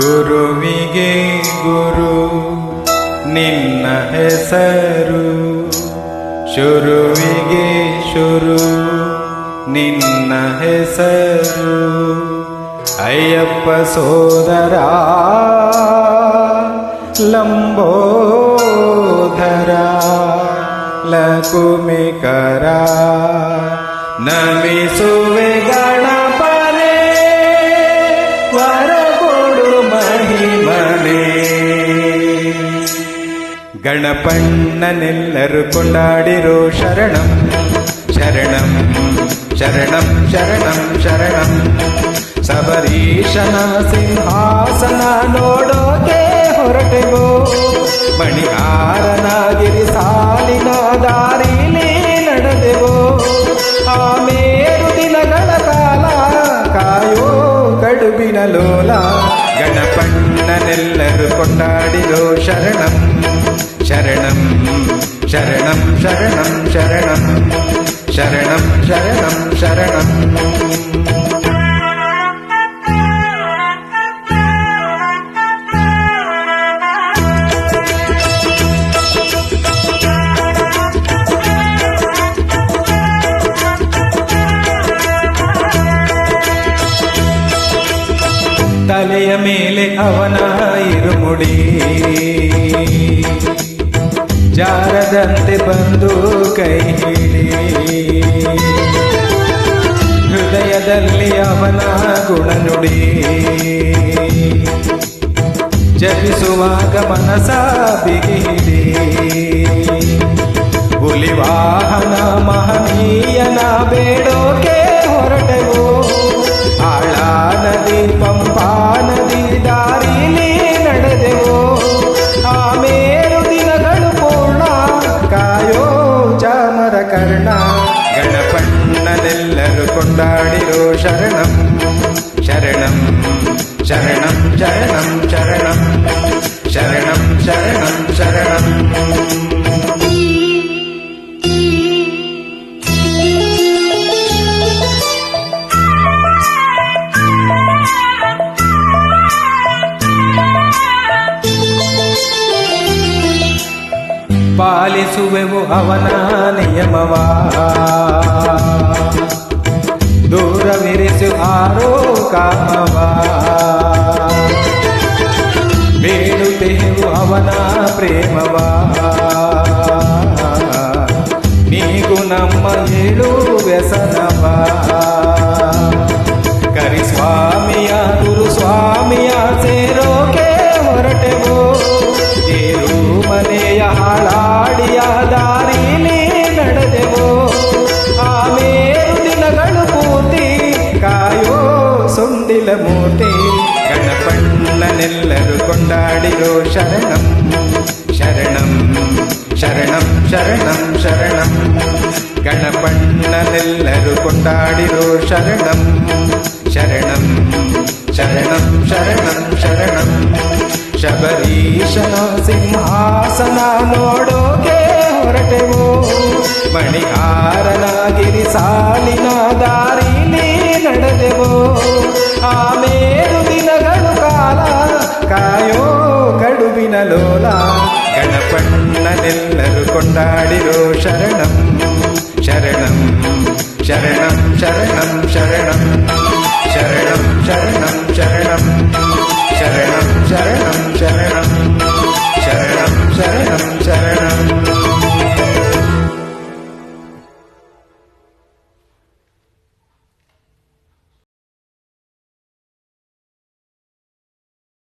ಗುರುವಿಗೆ ಗುರು ನಿನ್ನ ಹೆಸರು. ಶುರುವಿಗೆ ಶುರು ನಿನ್ನ ಹೆಸರು. ಅಯ್ಯಪ್ಪ ಸೋದರ ಲಂಬೋಧರ ಲಕುಮಿಕರ ನಮಿಸುವೆ ಗಣಪಣ್ಣನೆಲ್ಲರೂ ಕೊಂಡಾಡಿರೋ ಶರಣಂ ಶರಣಂ ಶರಣಂ ಶರಣಂ ಶರಣಂ ಸಬರೀಶನ ಸಿಂಹಾಸನ ನೋಡೋಕೆ ಹೊರಟೆವೋ ಮಣಿಹಾರನಾಗಿರಿ ಸಾಲಿನ ದಾರಿಲಿ ನಡೆದೆವೋ ಆ ಮೇರು ದಿನಗಳ ಕಾಲ ಕಾಯೋ ಕಡುಬಿನ ಲೋಲ ಗಣಪಣ್ಣನೆಲ್ಲರೂ ಕೊಂಡಾಡಿರೋ ಶರಣಂ சரணம் சரணம் சரணம் சரணம் சரணம் சரணம் சரணம் தலைய மேலே அவனாயிருமுடி ಇರುಮುಡಿ ಬಂದು ಕೈ ಹಿಡಿ. ಹೃದಯದಲ್ಲಿ ಅವನ ಗುಣನುಡಿ ಜಪಿಸುವಾಗ ಮನಸ ಬಿಗಿಡಿ ಪಾಲಿಸುವೆವು ಅವನ ನಿಯಮವ ದೂರವಿರಿಸು ಆರೋ ಕಾಮವ ಬೇಡುತ್ತೇವು ಅವನ ಪ್ರೇಮವ ನೀಗು ನಮ್ಮ ಏಳು ಸುಂಡಿಲ ಮೂರ್ತಿ ಗಣಪಣ್ಣನೆಲ್ಲರೂ ಕೊಂಡಾಡಿರೋ ಶರಣಂ. ಶರಣಂ ಶರಣಂ ಶರಣಂ ಶರಣಂ. ಗಣಪಣ್ಣನೆಲ್ಲರೂ ಕೊಂಡಾಡಿರೋ ಶರಣಂ. ಶರಣಂ ಶರಣಂ ಶರಣಂ ಶರಣಂ. ಶಬರೀಶನ ಸಿಂಹಾಸನ ನೋಡೋಕೆ ಹೊರಟೆವು. ಮಣಿಹಾರನಾಗಿರಿ ಸಾಲಿನ கொண்டாடிரோ சரணம் சரணம் சரணம் சரணம் சரணம் சரணம் சரணம் சரணம்